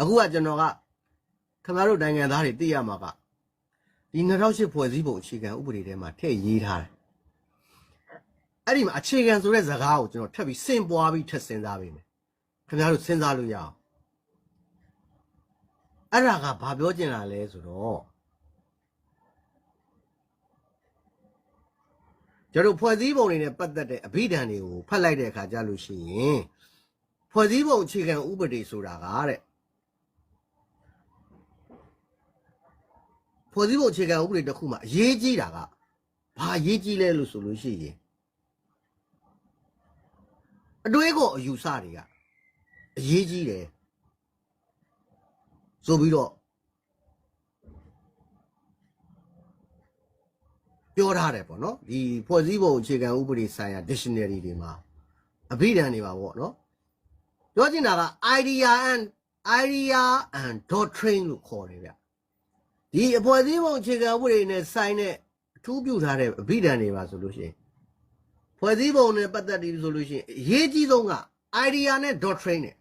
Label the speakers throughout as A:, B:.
A: အခုကကျွန်တော်ကခင်ဗျားတို့နိုင်ငံသားတွေသိရမှာကဒီ2008ဖွဲ့စည်းပုံအခြေခံဥပဒေထဲမှာထည့်ရေးထားတယ်အဲ့ဒီမှာအခြေခံဆိုတဲ့ဇာတ်ကားကိုကျွန်တော်ထပ်ပြီးစင်ပွားပြီးထပ်စဉ်းစားပေးမယ်ခင်ဗျားတို့စဉ်းစားလို့ရအောင်အဲ့ဒါကဘာပြောချင်တာလဲဆိုတော့ကျွန်တော်ဖွဲ့စည်းပုံတွေနဲ့ပတ်သက်တဲ့အဘိဓမ္မာတွေကိုဖတ်လိုက်တဲ့အခါကျလို့ရှိရင်ဖွဲ့စည်းပုံအခြေခံဥပဒေဆိုတာကတဲ့ ဖွဲ့စည်းပုံအခြေခံဥပဒေတစ်ခုမှာအရေးကြီးတာကဘာအရေးကြီးလဲလို့ဆိုလို့ရှိရင်အတွေးကိုအယူဆတွေကအရေးကြီးတယ်ဆိုပြီးတော့ပြောထားတယ်ပေါ့နော်ဒီဖွဲ့စည်းပုံအခြေခံဥပဒေဆိုင်ရာ dictionary တွေမှာအဘိဓမ္မာတွေပါပေါ့နော်ပြောချင်တာက idea and idea and doctrine လို့ခေါ်တယ်ဗျ ဒီအဖွဲ့အစည်းပုံအခြေခံဥပဒေနဲ့ဆိုင်တဲ့အထူးပြုထားတဲ့အဘိဓမ္မာတွေပါဆိုလို့ရှိရင်ဖွဲ့စည်းပုံနဲ့ပတ်သက်ပြီးဆိုလို့ရှိရင်အရေးကြီးဆုံးက idea နဲ့ doctrine နဲ့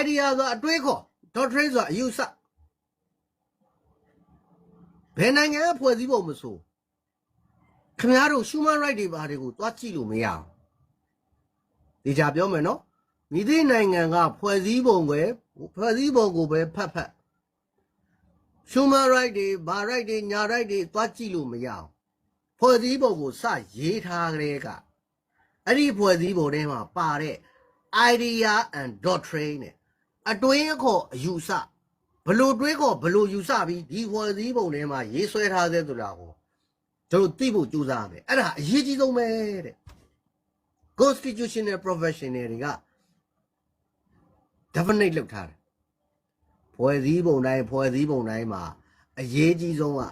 A: idea ဆိုတာအတွေးခေါ် doctrine ဆိုတာအယူဆဘယ်နိုင်ငံကဖွဲ့စည်းပုံမဆိုခင်ဗျားတို့ human right တွေဘာတွေကိုသွားကြည့်လို့မရအောင်ဒီကြပြောမယ်နော်မိသည့်နိုင်ငံကဖွဲ့စည်းပုံပဲဖွဲ့စည်းပုံကိုပဲဖတ်ဖတ် human right တွေဘာ right တွေညာ right တွေသွားကြည့်လို့မရအောင်ဖွဲ့စည်းပုံကိုစရေးထားကြတဲ့ကအဲ့ဒီဖွဲ့စည်းပုံထဲမှာပါတဲ့ idea and doctrine နဲ့အတွင်းအခေါ်အယူဆဘလို့တွေးခေါ်ဘလို့ယူဆပြီးဒီဖွဲ့စည်းပုံထဲမှာရေးဆွဲထားတဲ့ဆိုတာကိုကျွန်တော်သိဖို့ကြိုးစားရမယ်အဲ့ဒါအရေးကြီးဆုံးပဲတဲ့ constitutional professional တွေက definite လုပ်ထားတယ် ဖွဲ့စည်းပုံတိုင်းဖွဲ့စည်းပုံတိုင်းမှာအရေးကြီးဆုံးက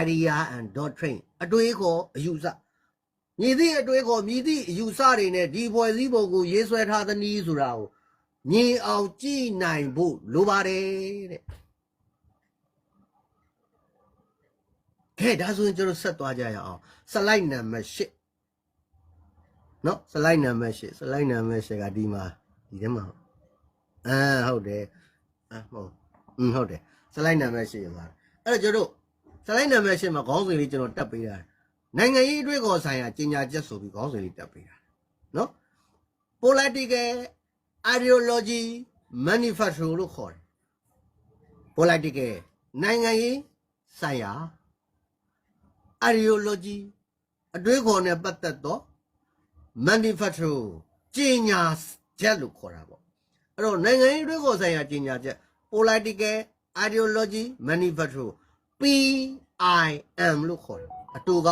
A: idea and doctrine အတွေးခေါ်အယူဆမြည်သည့်အတွေးခေါ်မြည်သည့်အယူဆတွေနဲ့ဒီဖွဲ့စည်းပုံကိုရေးဆွဲထားသနည်းဆိုတာကိုမြင်အောင်ကြည့်နိုင်ဖို့လိုပါတယ်တဲ့ကဲဒါဆိုရင်ကျွန်တော်ဆက်သွားကြရအောင် slide number 8နော် slide number 8 slide number 8ကဒီမှာဒီထဲမှာအာဟုတ်တယ်အာဟုတ် อืมဟုတ်တယ် slide number 8ရပါအဲ့တော့ကျွန်တော်တို့ slide number 8မှာခေါင်းစဉ်လေးကျွန်တော်တက်ပေးတာနိုင်ငံရေးအတွေ့အခေါ်ဆိုင်ရာကြီးညာချက်ဆိုပြီးခေါင်းစဉ်လေးတက်ပေးတာနော် political ideology manifesto လို့ခေါ်တယ် political နိုင်ငံရေးဆိုင်ရာ ideology အတွေးခေါ်နဲ့ပတ်သက်သော manifesto ကြီးညာချက်လို့ခေါ်တာပေါ့အဲ့တော့နိုင်ငံရေးအတွေးခေါ်ဆိုင်ရာကြီးညာချက် political ideology manifesto PIM လို့ခေါ်တယ်အတူက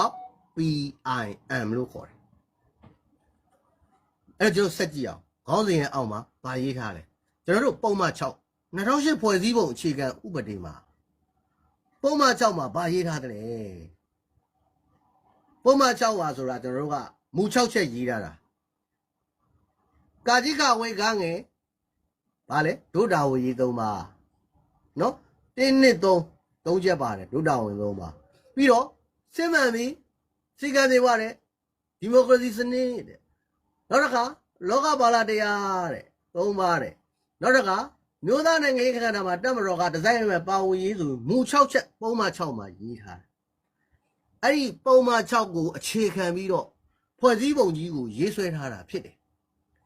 A: PIM လို့ခေါ်တယ်အဲ့တော့ကျွန်တော်ဆက်ကြည့်အောင်ခေါင်းစဉ်ရဲ့အောက်မှာဗာရေးထားတယ်ကျွန်တော်တို့ပုံမှန်6 2008ဖွဲ့စည်းပုံအခြေခံဥပဒေမှာပုံမှန်6မှာဗာရေးထားတယ်ပုံမှန်6ပါဆိုတာကျွန်တော်တို့ကမူ6ချက်ရေးထားတာကာကြီးကဝိတ်ကားငယ် ဗာလေဒုတာဝရေး3ပါနော်1နှစ်3 3ချက်ပါတယ်ဒုတာဝင်3ပါပြီးတော့စစ်မှန်ပြီးစီကံတွေပါတဲ့ဒီမိုကရေစီစနစ်တဲ့နောက်တစ်ခါလောကပါလာတရားတဲ့သုံးပါတဲ့နောက်တစ်ခါမျိုးသားနိုင်ငံရေးခန္ဓာမှာတက်မတော်ကဒီဇိုင်းမဲ့ပါဝင်ရေးဆိုမူ6ချက်ပုံမှန်6မှာရေးထားတယ်အဲ့ဒီပုံမှန်6ကိုအခြေခံပြီးတော့ဖွဲ့စည်းပုံကြီးကိုရေးဆွဲထားတာဖြစ်တယ်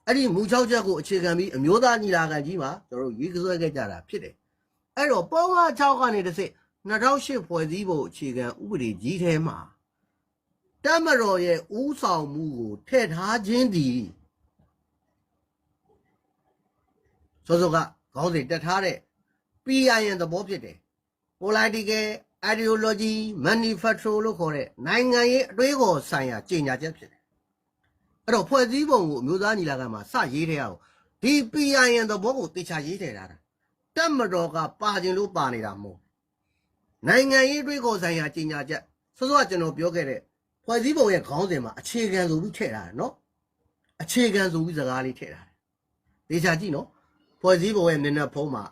A: အဲ့ဒီမူ6ချက်ကိုအခြေခံပြီးအမျိုးသားညီလာခံကြီးမှာကျွန်တော်တို့ရေးဆွဲခဲ့ကြတာဖြစ်တယ်အဲ့တော့ပုံမှန်6ကနေတစ်စစ်2008ဖွဲ့စည်းပုံအခြေခံဥပဒေကြီးထဲမှာတက်မတော်ရဲ့ဥဆောင်မှုကိုထည့်ထားခြင်းသည်စောစောကခေါင်းစဉ်တက်ထားတဲ့ PIN သဘောဖြစ်တယ် political ideology manifesto လို့ခေါ်တဲ့နိုင်ငံရေးအတွေးအခေါ်ဆိုင်ရာကြေညာချက်ဖြစ်တယ် အဲ့တော့ဖွဲ့စည်းပုံကိုအမျိုးသားညီလာခံမှာစရေးတဲ့အောင်ဒီ PIN သဘောကိုတေချာရေးထည့်ထားတာတက်မတော်ကပါခြင်းလို့ပါနေတာမဟုတ်နိုင်ငံရေးအတွေးအခေါ်ဆိုင်ရာကြေညာချက်စောစောကကျွန်တော်ပြောခဲ့တဲ့ဖွဲ့စည်းပုံရဲ့ခေါင်းစဉ်မှာအခြေခံဆိုပြီးထည့်ထားတယ်နော်အခြေခံဆိုပြီးစကားလေးထည့်ထားတယ်တေချာကြည့်နော်ဖွဲ့စည်းပုံရဲ့မျက်နှာဖုံးမှာ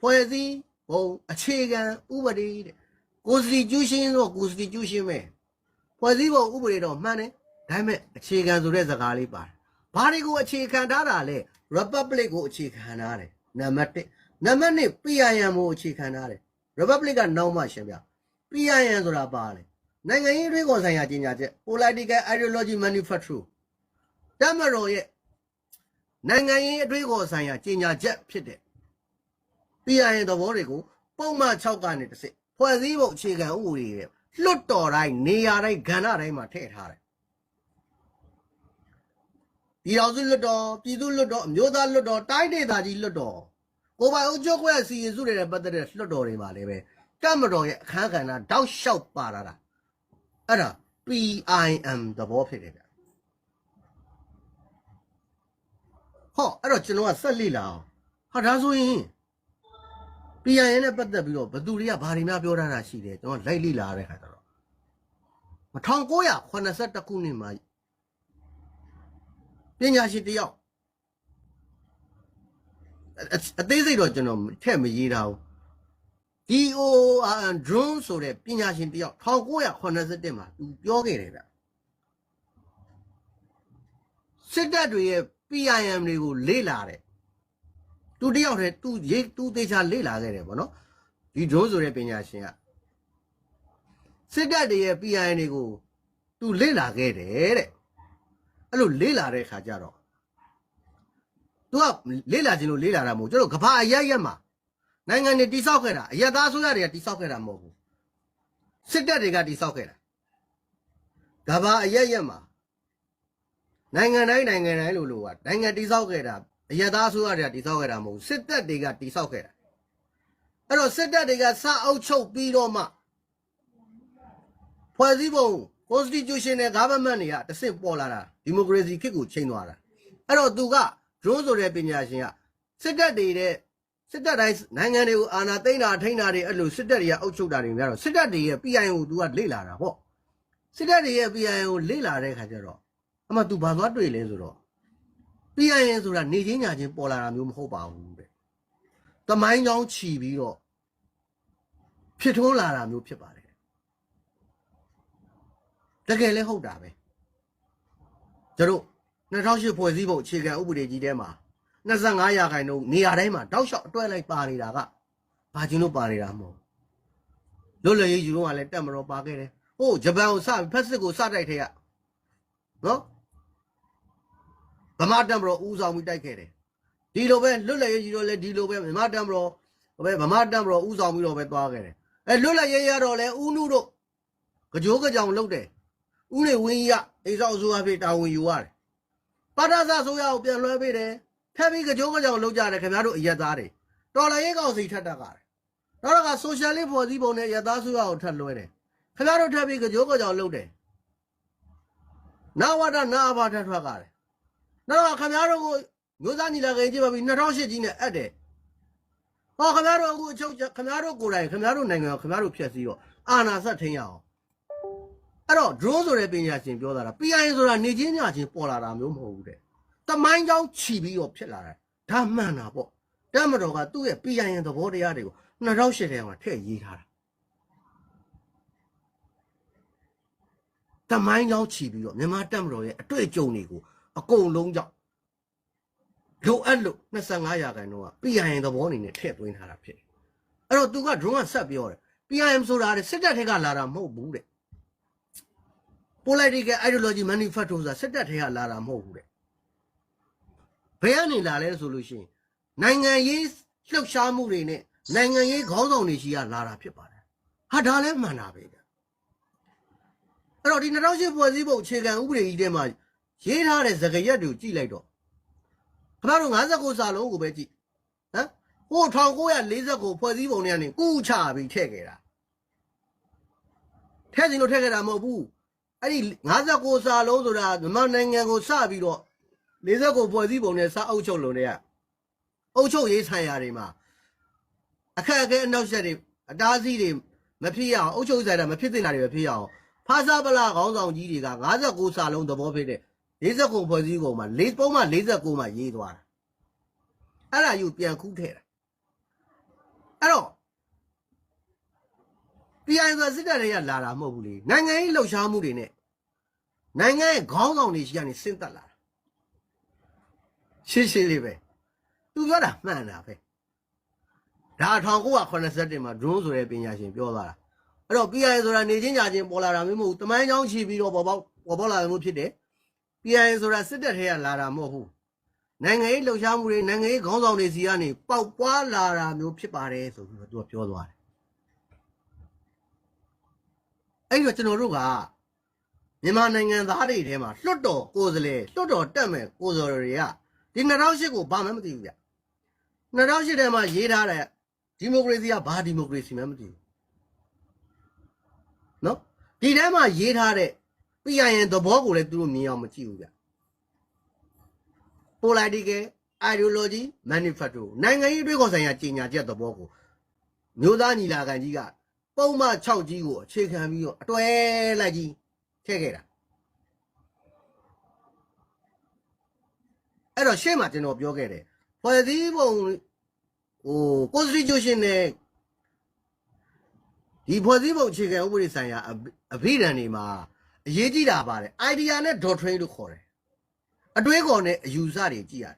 A: ဖွဲ့စည်းပုံအခြေခံဥပဒေတဲ့ constitution တော့ constitution ပဲဖွဲ့စည်းပုံဥပဒေတော့မှန်တယ် ဒါပေမဲ့အခြေခံဆိုတဲ့စကားလေးပါတယ်ဘာတွေကိုအခြေခံထားတာလဲ republic ကိုအခြေခံထားတယ်နံပါတ်1နံပါတ်2 PIM ကိုအခြေခံထားတယ် Republic ကနောက်မှရှင်းပြ PIM ဆိုတာပါလေနိုင်ငံရေးတွေးခေါ်ဆိုင်ရာကြီးညာချက် Political Ideology Manufacture တမတော်ရဲ့နိုင်ငံရေးအတွေးခေါ်ဆိုင်ရာကြီးညာချက်ဖြစ်တဲ့ PIM သဘောတွေကိုပုံမှန်6ကနေတစ်စစ်ဖွဲ့စည်းပုံအခြေခံဥပဒေရဲ့လွတ်တော်တိုင်းနေရာတိုင်းကဏ္ဍတိုင်းမှာထည့်ထားတယ် ပြည်တော်စုလွတ်တော်ပြည်သူလွတ်တော်အမျိုးသားလွတ်တော်တိုင်းဒေသကြီးလွတ်တော်ကိုယ်ပိုင်အုပ်ချုပ်ခွင့်စီရင်စုတွေနဲ့ပတ်သက်တဲ့လွတ်တော်တွေမှာလည်းပဲကမ္မတော်ရဲ့အခမ်းကဏ္ဍတောက်လျှောက်ပါလာတာအဲ့ဒါ PIM သဘောဖြစ်တယ်ဗျဟောအဲ့တော့ကျွန်တော်ကဆက်လိလာအောင်ဟာဒါဆိုရင် PIN နဲ့ပတ်သက်ပြီးတော့ဘသူတွေကဘာတွေများပြောထားတာရှိတယ်ကျွန်တော်လိုက်လိလာတဲ့ခါကျတော့1982ခုနှစ်မှာ ပညာရှင်တယောက်အအသေးစိတ်တော့ကျွန်တော်ထည့်မရေးထားဘူး DOR drone ဆိုတဲ့ပညာရှင်တယောက်1981မှာသူပြောခဲ့တယ်ဗျစစ်တပ်တွေရဲ့ PIM တွေကိုလေ့လာတယ်သူတယောက်တည်းသူရေးသူသေချာလေ့လာခဲ့တယ်ဗောနော်ဒီ drone ဆိုတဲ့ပညာရှင်ကစစ်တပ်တွေရဲ့ PIM တွေကိုသူလေ့လာခဲ့တယ်တဲ့ အဲ့လိုလေ့လာတဲ့ခါကျတော့သူကလေ့လာခြင်းလို့လေ့လာတာမဟုတ်ကျွန်တော်ကဘာအရရက်မှာနိုင်ငံတွေတိဆောက်ခဲ့တာအရက်သားဆိုရတွေကတိဆောက်ခဲ့တာမဟုတ်ဘူးစစ်တပ်တွေကတိဆောက်ခဲ့တာကဘာအရက်ရက်မှာနိုင်ငံတိုင်းနိုင်ငံတိုင်းလို့လို့ကနိုင်ငံတိဆောက်ခဲ့တာအရက်သားဆိုရတွေကတိဆောက်ခဲ့တာမဟုတ်ဘူးစစ်တပ်တွေကတိဆောက်ခဲ့တာအဲ့တော့စစ်တပ်တွေကစအုပ်ချုပ်ပြီးတော့မှဖွဲ့စည်းပုံ constitutional government တွေကတဆင့်ပေါ်လာတာဒီမိုကရေစီခေတ်ကိုချိန်သွားတာအဲ့တော့သူက drone ဆိုတဲ့ပညာရှင်ကစစ်တပ်တွေတဲ့စစ်တပ်တိုင်းနိုင်ငံတွေကိုအာဏာသိမ်းတာထိန်းတာတွေအဲ့လိုစစ်တပ်တွေကအုပ်ချုပ်တာတွေများတော့စစ်တပ်တွေရဲ့ PIN ကို तू ကလေ့လာတာပေါ့စစ်တပ်တွေရဲ့ PIN ကိုလေ့လာတဲ့ခါကျတော့အမှ तू ဘာသွားတွေ့လဲဆိုတော့ PIN ဆိုတာနေချင်းညာချင်းပေါ်လာတာမျိုးမဟုတ်ပါဘူးတဲ့တမိုင်းကြောင်းခြီးပြီးတော့ဖြစ်ထွန်းလာတာမျိုးဖြစ်ပါတယ် တကယ်လည်းဟုတ်တာပဲကျတို့2008ဖွဲ့စည်းပုံအခြေခံဥပဒေကြီးထဲမှာ25ရာခိုင်နှုန်းနေရာတိုင်းမှာတောက်လျှောက်အတွဲလိုက်ပါနေတာကဘာကျင်းလို့ပါနေတာမဟုတ်လွတ်လပ်ရေးယူတော့ကလည်းတက်မတော်ပါခဲ့တယ်ဟိုဂျပန်ကိုစဖက်စစ်ကိုစတိုက်ထဲကနော်ဗမာတက်မတော်ဦးဆောင်ပြီးတိုက်ခဲ့တယ်ဒီလိုပဲလွတ်လပ်ရေးယူတော့လည်းဒီလိုပဲဗမာတက်မတော်ပဲဗမာတက်မတော်ဦးဆောင်ပြီးတော့ပဲသွားခဲ့တယ်အဲလွတ်လပ်ရေးရတော့လည်းဦးနုတို့ကြိုးကြောင်လုပ်တယ် ဦးနေဝင်းကြီးကအိမ်ဆောက်အစိုးရဖြစ်တာဝန်ယူရတယ်ပါတာစာဆိုရကိုပြန်လွှဲပေးတယ်ဖက်ပြီးကြိုးကြောင်လုပ်ကြတယ်ခင်ဗျားတို့အရက်သားတွေတော်လိုင်းရေးကောင်စီထက်တက်ကြတယ်နောက်တော့ကဆိုရှယ်လစ်ဖွဲ့စည်းပုံနဲ့ရက်သားဆိုရကိုထက်လွှဲတယ်ခင်ဗျားတို့ထက်ပြီးကြိုးကြောင်လုပ်တယ်နာဝဒနာဘာထက်ထွက်ကြတယ်နောက်တော့ခင်ဗျားတို့ကိုမျိုးသားညီလာခံကြည့်ပါပြီ2008ကြီးနဲ့အပ်တယ်ဟောခင်ဗျားတို့အခုအချုပ်ခင်ဗျားတို့ကိုယ်တိုင်ခင်ဗျားတို့နိုင်ငံကိုခင်ဗျားတို့ဖျက်ဆီးတော့အာဏာဆက်ထိန်ရအောင် အဲ့တော့ drone ဆိုတဲ့ပညာရှင်ပြောတာလား PIN ဆိုတာနေချင်းညချင်းပေါ်လာတာမျိုးမဟုတ်ဘူးတဲ့တမိုင်းကြောင်းခြီပြီးတော့ဖြစ်လာတာဒါမှန်တာပေါ့တမတော်ကသူ့ရဲ့ PIN သဘောတရားတွေကို2008ထဲမှာထည့်ရေးထားတာတမိုင်းကြောင်းခြီပြီးတော့မြန်မာတက်မတော်ရဲ့အတွေ့အကြုံတွေကိုအကုန်လုံးကြောင့်လိုအပ်လို့25ရာခိုင်နှုန်းက PIN သဘောအနေနဲ့ထည့်သွင်းထားတာဖြစ်တယ်အဲ့တော့သူက drone ကဆက်ပြောတယ် PIM ဆိုတာတဲ့စစ်တပ်ထက်ကလာတာမဟုတ်ဘူးတဲ့ political ideology manifesto ဆိုတာစစ်တပ်ထဲကလာတာမဟုတ်ဘူးတဲ့ဘယ်ကနေလာလဲဆိုလို့ရှိရင်နိုင်ငံရေးလှုပ်ရှားမှုတွေနဲ့နိုင်ငံရေးခေါင်းဆောင်တွေရှိကလာတာဖြစ်ပါတယ်ဟာဒါလည်းမှန်တာပဲဗျအဲ့တော့ဒီ2008ဖွဲ့စည်းပုံအခြေခံဥပဒေကြီးထဲမှာရေးထားတဲ့သကရက်တွေကိုကြည့်လိုက်တော့ခင်ဗျားတို့59စာလုံးကိုပဲကြည့်ဟမ်ဟို1949ဖွဲ့စည်းပုံတွေကနေကုချပြီးထည့်ခဲ့တာထည့်စီလို့ထည့်ခဲ့တာမဟုတ်ဘူး အဲ့ဒီ59စာလုံးဆိုတာမြန်မာနိုင်ငံကိုစပြီးတော့49ဖွဲ့စည်းပုံနဲ့စအုပ်ချုပ်လုံးတွေကအုပ်ချုပ်ရေးဆိုင်ရာတွေမှာအခက်အခဲအနောက်ဆက်တွေအတားအဆီးတွေမဖြစ်ရအောင်အုပ်ချုပ်ရေးဆိုင်ရာမဖြစ်သင့်တာတွေမဖြစ်ရအောင်ဖာစာပလာခေါင်းဆောင်ကြီးတွေက59စာလုံးသဘောဖြစ်တဲ့49ဖွဲ့စည်းပုံမှာ၄ပုံမှ49မှာရေးသွားတာအဲ့ဒါယူပြန်ခုထဲတာအဲ့တော့ PI ဆိုစစ်တပ်တွေကလာတာမဟုတ်ဘူးလေနိုင်ငံရေးလှုပ်ရှားမှုတွေနဲ့နိုင်ငံရဲ့ခေါင်းဆောင်တွေရှိကနေဆင့်သက်လာတာရှင်းရှင်းလေးပဲသူပြောတာမှန်တာပဲဒါ1981မှာ drone ဆိုတဲ့ပညာရှင်ပြောသွားတာအဲ့တော့ PIA ဆိုတာနေချင်းညာချင်းပေါ်လာတာမျိုးမဟုတ်ဘူးတမိုင်းချောင်းချီပြီးတော့ပေါ်ပေါက်ပေါ်ပေါက်လာတာမျိုးဖြစ်တယ် PIA ဆိုတာစစ်တပ်ထဲကလာတာမဟုတ်ဘူးနိုင်ငံရေးလှုပ်ရှားမှုတွေနိုင်ငံရေးခေါင်းဆောင်တွေစီကနေပေါက်ပွားလာတာမျိုးဖြစ်ပါတယ်ဆိုပြီးတော့သူကပြောသွားတယ် အဲ့တော့ကျွန်တော်တို့ကမြန်မာနိုင်ငံသားတွေထဲမှာလွတ်တော်ကိုယ်စားလှယ်လွတ်တော်တက်မဲ့ကိုယ်စားလှယ်တွေကဒီ2008ကိုဘာမှမသိဘူးဗျ2008ထဲမှာရေးထားတဲ့ဒီမိုကရေစီကဘာဒီမိုကရေစီမှမသိဘူးနော်ဒီထဲမှာရေးထားတဲ့ PIN သဘောကိုလည်းသူတို့မြင်အောင်မကြည့်ဘူးဗျ political ideology manifesto နိုင်ငံရေးအတွေ့အခေါ်ဆိုင်ရာကြီးညာချက်သဘောကိုမျိုးသားညီလာခံကြီးက ပုံမှန်6ကြီးကိုအခြေခံပြီးတော့အတွဲလိုက်ကြီးထည့်ခဲ့တာအဲ့တော့ရှေ့မှာကျွန်တော်ပြောခဲ့တယ်ဖွဲ့စည်းပုံဟို constitution နဲ့ဒီဖွဲ့စည်းပုံအခြေခံဥပဒေဆိုင်ရာအဘအဘိဓမ္မာတွေမှာအရေးကြီးတာပါတယ် idea နဲ့ doctrine လို့ခေါ်တယ်အတွေးခေါ်နဲ့အယူဆတွေကြည့်ရတယ်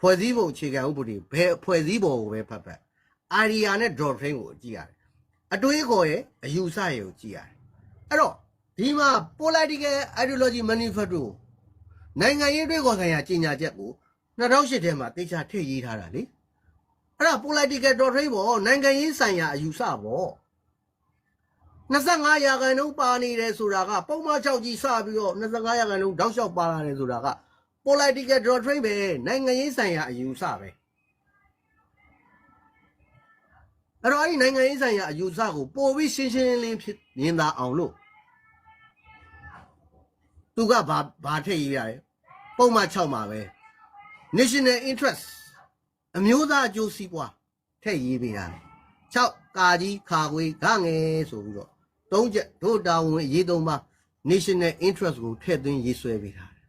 A: ဖွဲ့စည်းပုံအခြေခံဥပဒေဘယ်ဖွဲ့စည်းပုံကိုပဲဖတ်ဖတ် အာရီယာနဲ့ doctrine ကိုကြည့်ရတယ်အတွေးခေါ်ရဲ့အယူဆရဲ့ကိုကြည့်ရတယ်အဲ့တော့ဒီမှာ political ideology manifesto နိုင်ငံရေးအတွေးခေါ်ဆိုင်ရာကြီးညာချက်ကို2008ထဲမှာတေချာထည့်ရေးထားတာလေအဲ့ဒါ political doctrine ပေါ့နိုင်ငံရေးဆိုင်ရာအယူဆပေါ့25ရာခိုင်နှုန်းပါနေတယ်ဆိုတာကပုံမှန်6ကြီးစပြီးတော့25ရာခိုင်နှုန်းတောက်လျှောက်ပါလာတယ်ဆိုတာက political doctrine ပဲနိုင်ငံရေးဆိုင်ရာအယူဆပဲ အဲ့တော့အဲ့ဒီနိုင်ငံရေးဆိုင်ရာအယူဆကိုပို့ပြီးရှင်းရှင်းလင်းလင်းဖြစ်မြင်သာအောင်လို့သူကဘာဘာထည့်ရေးရတယ်ပုံမှန်6မှာပဲ national interest အမျိုးသားအကျိုးစီးပွားထည့်ရေးပေးရတယ်6ကာကြီးခါခွေးဂငယ်ဆိုပြီးတော့သုံးချက်တို့တာဝန်အရေးသုံးပါ national interest ကိုထည့်သွင်းရေးဆွဲပေးထားတယ်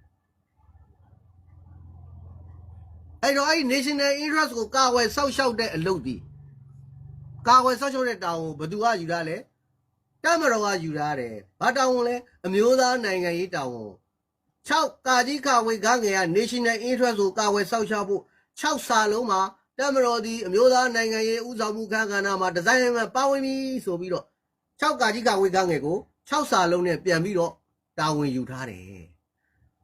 A: အဲ့တော့အဲ့ဒီ national interest ကိုကာဝယ်စောက်ရှောက်တဲ့အလုပ်ဒီ ကာဝယ်စောက်ရှောက်တဲ့တာဝန်ကိုဘယ်သူကယူရလဲတမတော်ကယူရတယ်ဘာတာဝန်လဲအမျိုးသားနိုင်ငံရေးတာဝန်6ကာကြီးခဝေဂငယ်က national interest ကိုကာဝယ်စောက်ရှောက်ဖို့6စာလုံးမှာတမတော်ဒီအမျိုးသားနိုင်ငံရေးဥဆောင်မှုခန်းကဏ္ဍမှာဒီဇိုင်းမှာပါဝင်ပြီဆိုပြီးတော့6ကာကြီးကဝေကငယ်ကို6စာလုံးနဲ့ပြန်ပြီးတော့တာဝန်ယူထားတယ်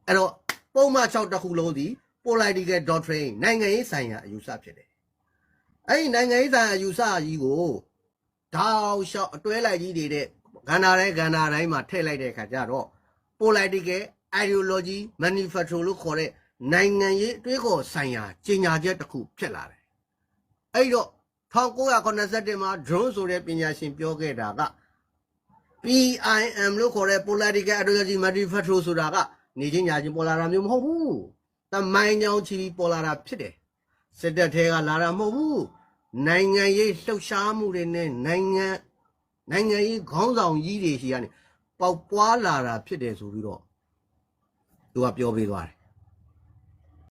A: အဲ့တော့ပုံမှန်6တစ်ခုလုံးဒီ political doctrine နိုင်ငံရေးဆိုင်ရာအယူဆဖြစ်တယ် အဲ့ဒီနိုင်ငံရေးဆိုင်ရာအယူဆကြီးကိုတောက်လျှောက်အတွဲလိုက်ကြီးတွေတဲ့ကဏ္ဍတိုင်းကဏ္ဍတိုင်းမှာထည့်လိုက်တဲ့အခါကျတော့ political ideology manifesto လို့ခေါ်တဲ့နိုင်ငံရေးအတွေးခေါ်ဆိုင်ရာကြေညာချက်တစ်ခုဖြစ်လာတယ်အဲ့တော့1987မှာ drone ဆိုတဲ့ပညာရှင်ပြောခဲ့တာက PIM လို့ခေါ်တဲ့ political ideology manifesto ဆိုတာကနေချင်းညာချင်းပေါ်လာတာမျိုးမဟုတ်ဘူး။တမိုင်းကြောင်ချီပြီးပေါ်လာတာဖြစ်တယ်။စစ်တပ်ထဲကလာတာမဟုတ်ဘူး။ နိုင်ငံရေးလှုပ်ရှားမှုတွေနဲ့နိုင်ငံနိုင်ငံရေးခေါင်းဆောင်ကြီးတွေရှိကနေပေါက်ပွားလာတာဖြစ်တယ်ဆိုပြီးတော့သူကပြောပေးသွားတယ်